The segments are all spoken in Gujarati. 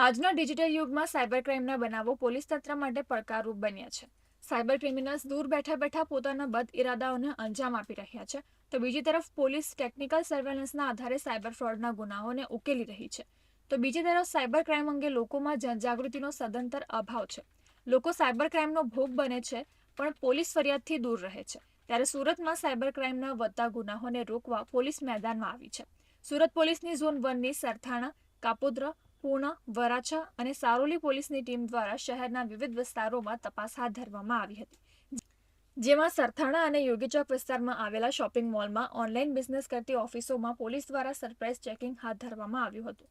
આજના ડિજિટલ યુગમાં સાયબર ક્રાઇમના બનાવો પોલીસ તંત્ર માટે પડકારરૂપ બન્યા છે. સાયબર ક્રિમિનલ્સ દૂર બેઠા બેઠા પોતાના બદ ઇરાદાઓને અંજામ આપી રહ્યા છે. તો બીજી તરફ પોલીસ ટેકનિકલ સર્વેલન્સના આધારે સાયબર ફ્રોડના ગુનાઓને ઉકેલી રહી છે. તો બીજી તરફ સાયબર ક્રાઇમ અંગે લોકોમાં જનજાગૃતિનો સદંતર અભાવ છે. લોકો સાયબર ક્રાઇમનો ભોગ બને છે, પણ પોલીસ ફરિયાદથી દૂર રહે છે. ત્યારે સુરતમાં સાયબર ક્રાઇમના વધતા ગુનાહોને રોકવા પોલીસ મેદાનમાં આવી છે. સુરત પોલીસની ઝોન વનની સરથાણા, કાપોદ્રા પૂર્ણા, વરાછા અને સારોલી પોલીસની ટીમ દ્વારા શહેરના વિવિધ વિસ્તારોમાં તપાસ હાથ ધરવામાં આવી હતી. જેમાં સરથાણા અને યોગીચોક વિસ્તારમાં આવેલા શોપિંગ મોલમાં ઓનલાઈન બિઝનેસ કરતી ઓફિસોમાં પોલીસ દ્વારા સરપ્રાઇઝ ચેકિંગ હાથ ધરવામાં આવ્યું હતું.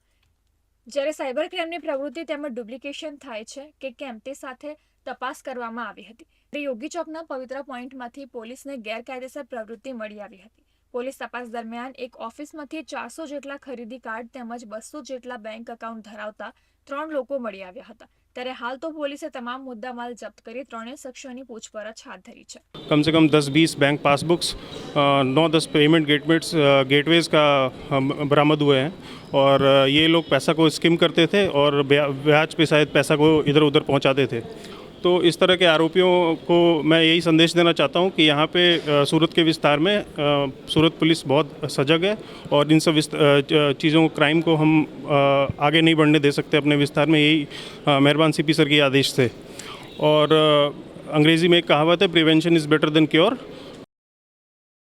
જ્યારે સાયબર ક્રાઇમની પ્રવૃત્તિ તેમજ ડુપ્લિકેશન થાય છે કે કેમ તે સાથે તપાસ કરવામાં આવી હતી. યોગી ચોકના પવિત્ર પોઈન્ટમાંથી પોલીસને ગેરકાયદેસર પ્રવૃત્તિ મળી આવી હતી. પોલીસ તપાસ દરમિયાન એક ઓફિસમાંથી ચારસો જેટલા ખરીદી કાર્ડ તેમજ બસો જેટલા બેંક એકાઉન્ટ ધરાવતા ત્રણ લોકો મળી આવ્યા હતા ત્યારે હાલ તો પોલીસે તમામ મુદ્દામાલ જપ્ત કરી ત્રણેય શખ્સોની પૂછપરછ હાથ ધરી છે कम से कम 10 बीस बैंक पासबुक्स अ, नौ दस पेमेंट गेटवेज गेटवेज का हम बरामद हुए हैं और अ, ये लोग पैसा को स्किम करते थे और ब्या- ब्याज पे शायद पैसा को इधर उधर पहुंचाते थे तो इस तरह के आरोपियों को मैं यही संदेश देना चाहता हूँ कि यहाँ पे सूरत के विस्तार में सूरत पुलिस बहुत सजग है और इन सब चीज़ों, क्राइम को हम आगे नहीं बढ़ने दे सकते अपने विस्तार में, यही मेहरबान सीपी सर के आदेश से। और अंग्रेज़ी में एक कहावत है prevention is better than cure